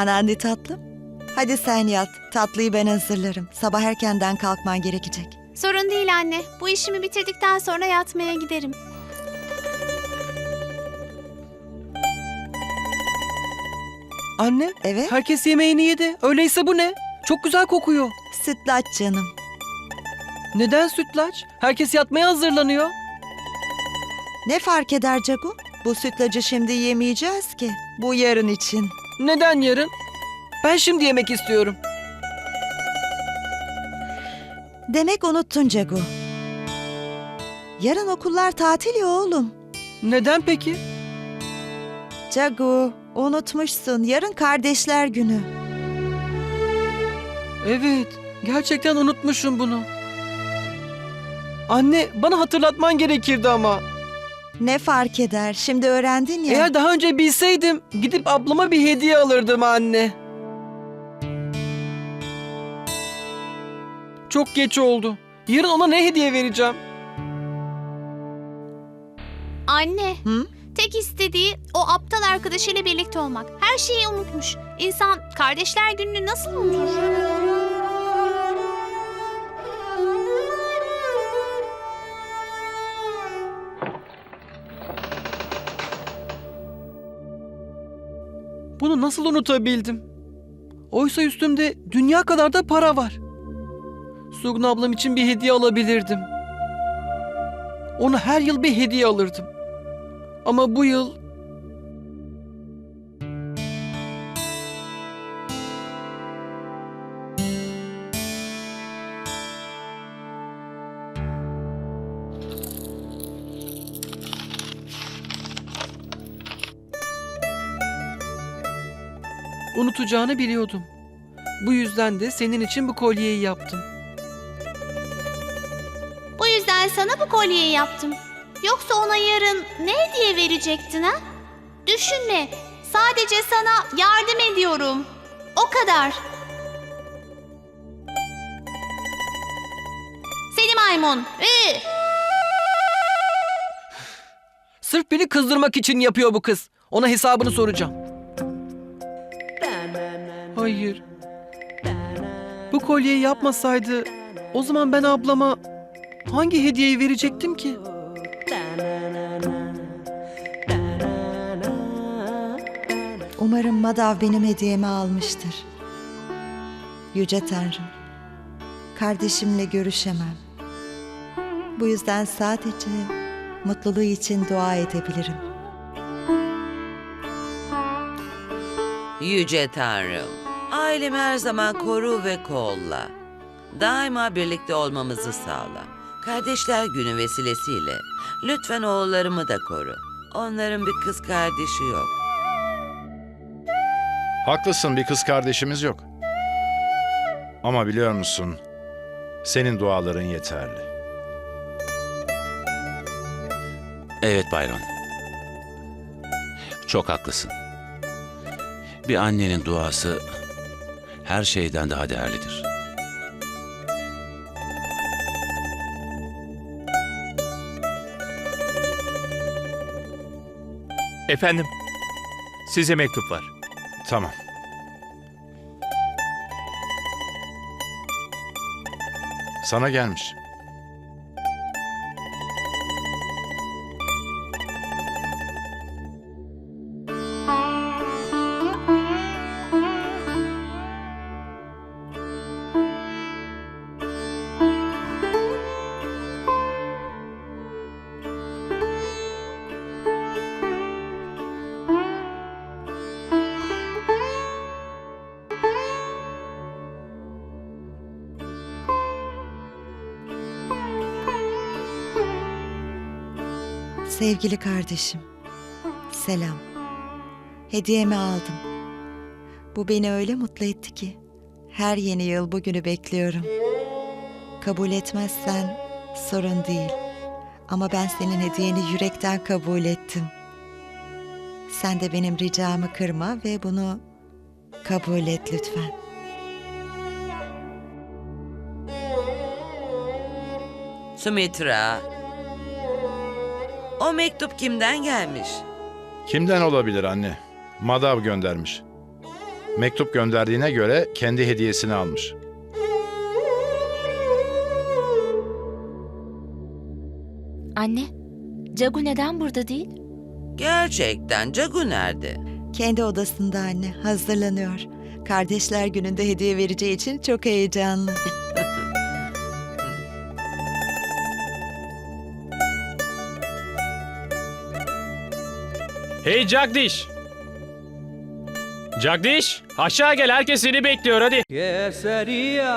Anandi tatlım. Hadi sen yat. Tatlıyı ben hazırlarım. Sabah erkenden kalkman gerekecek. Sorun değil anne. Bu işimi bitirdikten sonra yatmaya giderim. Anne, Evet. herkes yemeğini yedi. Öyleyse bu ne? Çok güzel kokuyor. Sütlaç canım. Neden sütlaç? Herkes yatmaya hazırlanıyor. Ne fark eder Cagu? Bu sütlacı şimdi yemeyeceğiz ki. Bu yarın için. Neden yarın? Ben şimdi yemek istiyorum. Demek unuttun Cagu. Yarın okullar tatil ya oğlum. Neden peki? Cagu, unutmuşsun. Yarın kardeşler günü. Evet, gerçekten unutmuşum bunu. Anne, bana hatırlatman gerekirdi ama. Ne fark eder? Şimdi öğrendin ya. Eğer daha önce bilseydim, gidip ablama bir hediye alırdım anne. Çok geç oldu. Yarın ona ne hediye vereceğim? Anne, Hı? tek istediği o aptal arkadaşıyla birlikte olmak. Her şeyi unutmuş. İnsan kardeşler gününü nasıl unutur? Bunu nasıl unutabildim? Oysa üstümde dünya kadar da para var. Sugun ablam için bir hediye alabilirdim. Ona her yıl bir hediye alırdım. Ama bu yıl... Unutacağını biliyordum. Bu yüzden de senin için bu kolyeyi yaptım. Bu yüzden sana bu kolyeyi yaptım. Yoksa ona yarın ne hediye verecektin ha? Düşünme. Sadece sana yardım ediyorum. O kadar. Seni maymun. Ee, Sırf beni kızdırmak için yapıyor bu kız. Ona hesabını soracağım. Hayır. Bu kolyeyi yapmasaydı o zaman ben ablama hangi hediyeyi verecektim ki? Umarım Madav benim hediyemi almıştır. Yüce Tanrım, kardeşimle görüşemem. Bu yüzden sadece mutluluğu için dua edebilirim. Yüce Tanrım, ailemi her zaman koru ve kolla. Daima birlikte olmamızı sağla. Kardeşler günü vesilesiyle lütfen oğullarımı da koru. Onların bir kız kardeşi yok. Haklısın bir kız kardeşimiz yok. Ama biliyor musun? Senin duaların yeterli. Evet Bayron. Çok haklısın. Bir annenin duası her şeyden daha değerlidir. Efendim, size mektup var. Tamam. Sana gelmiş. Sevgili kardeşim, selam. Hediyemi aldım. Bu beni öyle mutlu etti ki her yeni yıl bugünü bekliyorum. Kabul etmezsen sorun değil. Ama ben senin hediyeni yürekten kabul ettim. Sen de benim ricamı kırma ve bunu kabul et lütfen. Sumitra, o mektup kimden gelmiş? Kimden olabilir anne? Madav göndermiş. Mektup gönderdiğine göre kendi hediyesini almış. Anne, Cagu neden burada değil? Gerçekten Cagu nerede? Kendi odasında anne hazırlanıyor. Kardeşler gününde hediye vereceği için çok heyecanlı. Hey Jagdish! Jagdish! Aşağı gel herkes seni bekliyor hadi. Keseriya